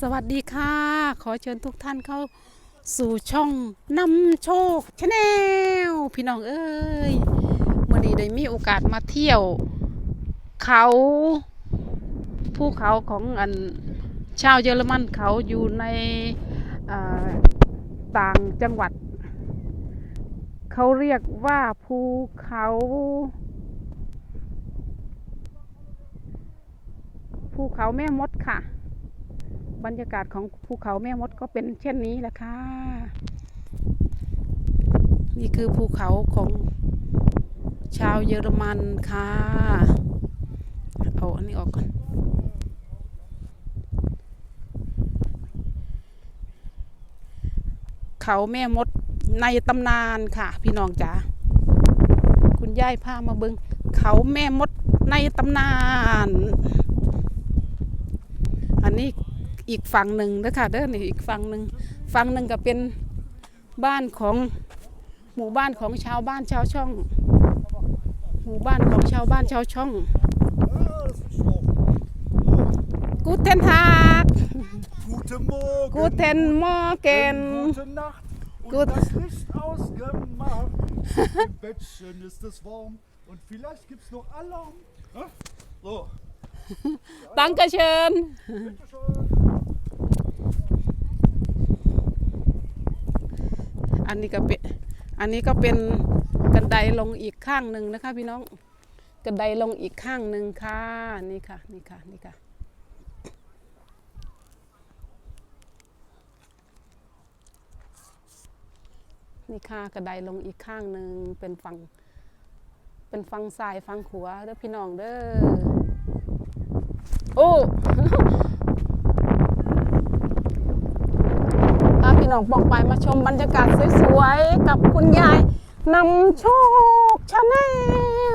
สวัสดีค่ะ ขอเชิญทุกท่านเข้าสู่ช่องนำโชคชาแนลพี่น้องเอ้ยวันนี้ได้มีโอกาสมาเที่ยว เขาภูเขาของอันชาวเยอรมันเขาอยู่ในต่างจังหวัด เขาเรียกว่าภูเขาภูเขาแม่มดค่ะ บรรยากาศของภูเขาแม่มดก็เป็นเช่นนี้แหละค่ะ นี่คือภูเขาของชาวเยอรมันค่ะ เอาอันนี้ออกก่อน เขาแม่มดในตำนานค่ะ พี่น้องจ๋า คุณยายพามาเบิงเขาแม่มดในตำนาน อีกฝั่งหนึ่งนะคะเด้อนี่อีกฝั่งหนึ่งฝั่งหนึ่งก็เป็นบ้านของหมู่บ้านของชาวบ้านชาวช่อง หมู่บ้านของชาวบ้านชาวช่อง กูเทนทาก Guten Morgen. กูเทนมอเกน Gute Nacht. Und Gut. das Licht ausgemacht. Im Bettchen ist es warm. Und vielleicht gibt's noch Alarm. Hä? So, ตังกระเชิญ bitteschön. อันนี้ก็เป็นอันนี้ก็เป็นกระไดลงอีกข้างหนึ่งนะคะ พี่น้องกระไดลงอีกข้างหนึ่งค่ะนี่ค่ะนี่ค่ะนี่ค่ะนี่ค่ะกระไดลงอีกข้างหนึ่งเป็นฝั่งเป็นฝั่งซ้ายฝั่งขวาเด้อพี่น้องเด้อ โอ้พาพี่น้องบอกไปมาชมบรรยากาศสวยๆ กับคุณยายนำโชคชาแน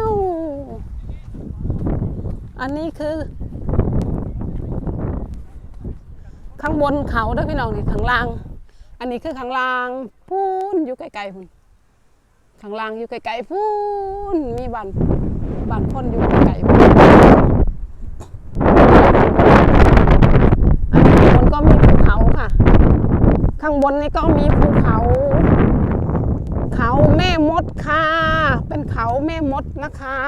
ลอันนี้คือ ข้างบนเขาด้อพี่น้องนี่ข้างล่าง อันนี้คือข้างล่างพูนอยู่ไกลๆพุ่นข้างล่างอยู่ไกลๆพูนมีบ้านบ้านคนอยู่ไกลๆพุ่นอันนี้ข้างบนก็มีภูเขาค่ะ ข้าง บนนี่ก็มีภูเขา เขาแม่มดค่ะ เป็นเขาแม่มดนะคะ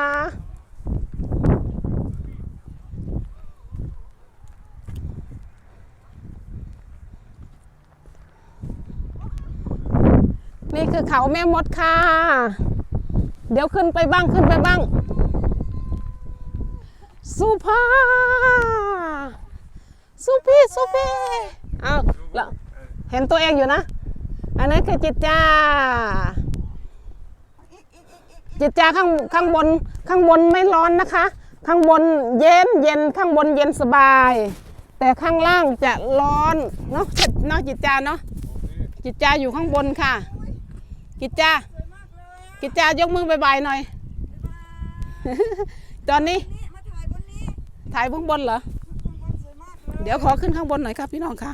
นี่คือเขาแม่มดค่ะ เดี๋ยวขึ้นไปบ้างขึ้นไปบ้าง สุภาสุพีสุพีเอาแล้ว เห็นตัวเองอยู่นะ อันนั้นคือจิตจ้า จิตจ้าข้างข้างบนข้างบนไม่ร้อนนะคะ ข้างบนเย็นเย็นข้างบนเย็นสบาย แต่ข้างล่างจะร้อนเนาะเนาะจิตจ้าเนาะจิตจ้าอยู่ข้างบนค่ะ กิจจ้ากิจจ้ายกมือบายบายหน่อย ตอนนี้นี่มาถ่ายบนนี้ถ่ายเบื้องบนเหรอข้างบนสวยมากเลยเดี๋ยวขอขึ้นข้างบนหน่อยครับพี่น้องค่ะ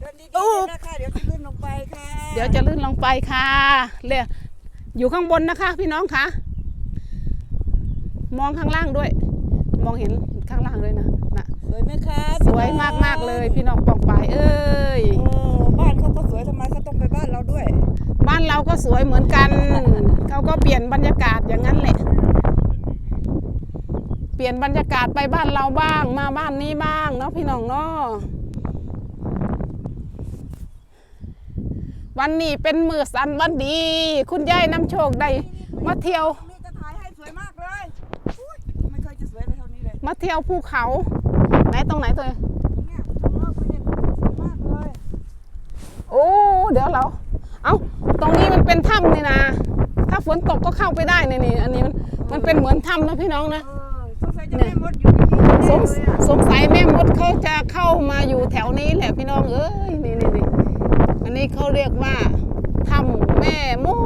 เดินดีโอ้ๆนะคะเดี๋ยวจะลื่นลงไปค่ะเดี๋ยวจะลื่นลงไปค่ะเรียอยู่ข้างบนนะคะ พี่น้องค่ะมองข้างล่างด้วย มองเห็นข้างล่างด้วยนะนะสวยไหมคะสวยมากมากๆเลยพี่น้องปองปายเอ้ยเออบ้านเขาก็สวยทำไมเขาต้องไปบ้านเราด้วย บ้านเราก็สวยเหมือนกัน เขาก็เปลี่ยนบรรยากาศอย่างนั้นแหละเปลี่ยนบรรยากาศไปบ้านเราบ้างมาบ้านนี้บ้างเนาะพี่น้องเนาะ วันนี้เป็นมือสันวันดี คุณยายนำโชคได้มาเที่ยวตรงนี้จะถ่ายให้สวยมากเลยอุ๊ยไม่เคยจะสวยเลยเท่านี้เลยมาเที่ยวภูเขา ไหนตรงไหนตัวเองเนี่ยข้างนอกเนี่ยสวยมากเลยโอ้เดี๋ยวเรา เอาตรงนี้มันเป็นถ้ำนี่นะ ถ้าฝนตกก็เข้าไปได้นี่นี่อันนี้มันมันเป็นเหมือนถ้ำนะพี่น้องนะ เออสงสัยจะแม่มดอยู่ที่นี่สแน่งเลยอะ สงสัยแม่มดเขาจะเข้ามาอยู่แถวนี้แหละพี่น้องเอ้ยนี่ นี้เขาเรียกว่าถ้ำแม่มด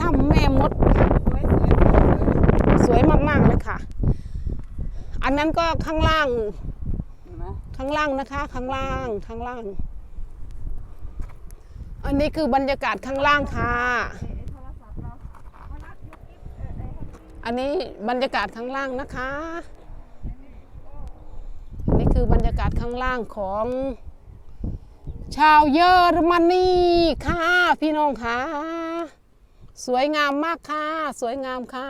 ถ้ำแม่มด สวยมากๆเลยค่ะ อันนั้นก็ข้างล่าง ข้างล่างนะคะ ข้างล่าง ข้างล่าง อันนี้คือบรรยากาศข้างล่างค่ะ อันนี้บรรยากาศข้างล่างนะคะ อันนี้คือบรรยากาศข้างล่างของ ชาวเยอรมนีค่ะพี่น้องค่ะ สวยงามมากค่ะ สวยงามค่ะ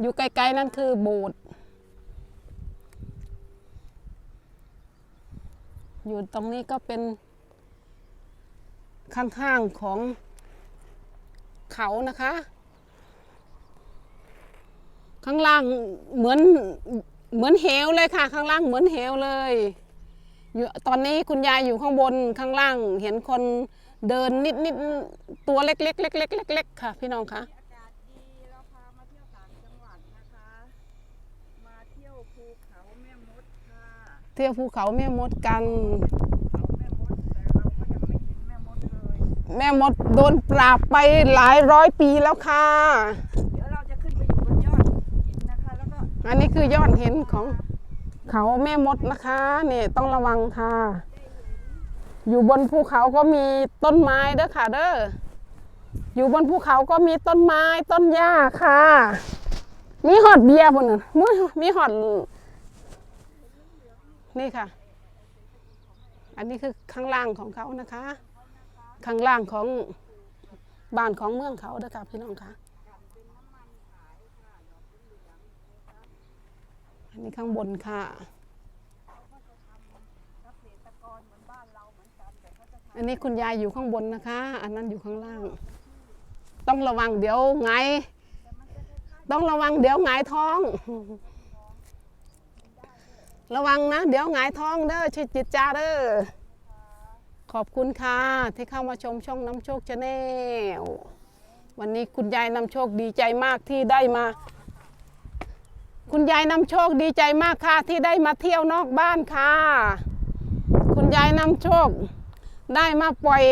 อยู่ไกลๆนั่นคือโบสถ์อยู่ตรงนี้ก็เป็นข้างๆของเขานะคะ ข้างล่างเหมือนเหมือนเหวเลยค่ะ ข้างล่างเหมือนเหวเลย อยู่ตอนนี้คุณยายอยู่ข้างบนข้างล่าง เห็นคนเดินนิดนิดๆตัวเล็กๆเล็กๆเล็กๆเล็กๆค่ะ พี่น้องคะอากาศดีเราพามาเที่ยวต่างจังหวัดนะคะ มาเที่ยวภูเขาแม่มดค่ะเที่ยวภูเขาแม่มดกัน เขาแม่มดแต่เราก็ยังไม่เห็นแม่มดเลย แม่มดโดนปราบไปหลายร้อยปีแล้วค่ะ เดี๋ยวเราจะขึ้นไปอยู่บนยอดหินนะคะ แล้วก็อันนี้คือยอดเห็นของ เขาแม่มดนะคะเนี่ยต้องระวังค่ะ อยู่บนภูเขาก็มีต้นไม้เด้อค่ะเด้ออยู่บนภูเขาก็มีต้นไม้ต้นหญ้าค่ะ มีหอดเบียร์พ่นน่ะมีมีหอดนี่ค่ะ อันนี้คือข้างล่างของเขานะคะ ข้างล่างของบ้านของเมืองเขาเด้อค่ะพี่น้องค่ะ อันนี้ข้างบนค่ะอันนี้คุณยายอยู่ข้างบนนะคะ อันนั้นอยู่ข้างล่าง ต้องระวังเดี๋ยวไง ต้องระวังเดี๋ยวไงายท้อง ระวังนะ เดี๋ยวไงายท้องเด้อชิดจิตจาเด้อ ขอบคุณค่ะ ที่เข้ามาชมช่องน้ำโชคชาแนลวันนี้คุณยายนำโชคดีใจมากที่ได้มา คุณยายนำโชคดีใจมากค่ะ ที่ได้มาเที่ยวนอกบ้านค่ะ คุณยายนำโชค ได้มาปล่อย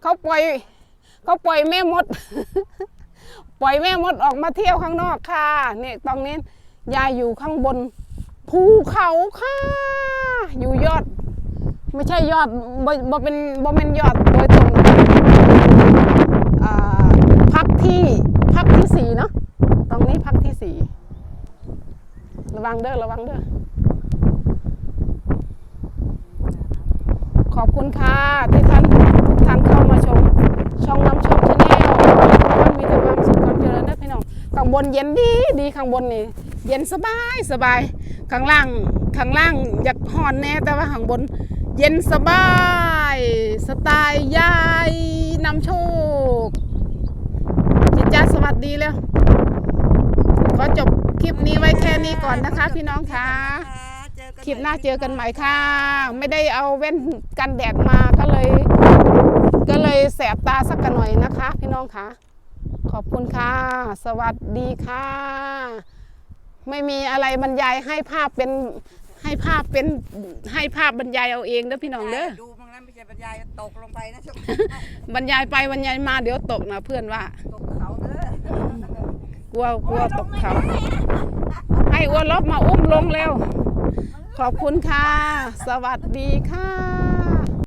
เขาปล่อย เขาปล่อยแม่มด ปล่อยแม่มดออกมาเที่ยวข้างนอกค่ะเนี่ยตรงนี้ยายอยู่ข้างบน ภูเขาค่ะ อยู่ยอด ไม่ใช่ยอดบ่บเป็นบ่เป็นยอดโดยตรงพักที่พักที่สี่เนาะ สี่ระวังเด้อระวังเด้อขอบคุณค่ะที่ท่านทุกท่านเข้ามาชม ช่องน้ำชมชาแนลท่านมีแต่ความสุขความเจริญนะพี่น้องข้างบนเย็นดีดีข้างบนนี่เย็นสบายสบายข้างล่างข้างล่างอยากหอนแน่แต่ว่าข้างบน เย็นสบาย สไตล์ยายนำโชคจิตใจสวัสดีแล้ว ขอจบคลิปนี้ไว้แค่นี้ก่อนนะคะ พี่น้องค่ะเจอกันคลิปหน้าเจอกันใหม่ค่ะ ไม่ได้เอาแว่นกันแดดมาก็เลย ก็เลยแสบตาสักกันหน่อยนะคะ พี่น้องค่ะขอบคุณค่ะ สวัสดีค่ะ ไม่มีอะไรบรรยายให้ภาพเป็นให้ภาพเป็นให้ภาพบรรยายเอาเองเด้อพี่น้องเด้อดูมั้งนะไม่ใช่บรรยายตกลงไปนะชมบรรยายไปบรรยายมาเดี๋ยวตกนะเพื่อนว่าตกเขาเด้อ กลัวกลัวตกเขา ให้อ้วนลบมาอุ้มลงเร็ว ขอบคุณค่ะ สวัสดีค่ะ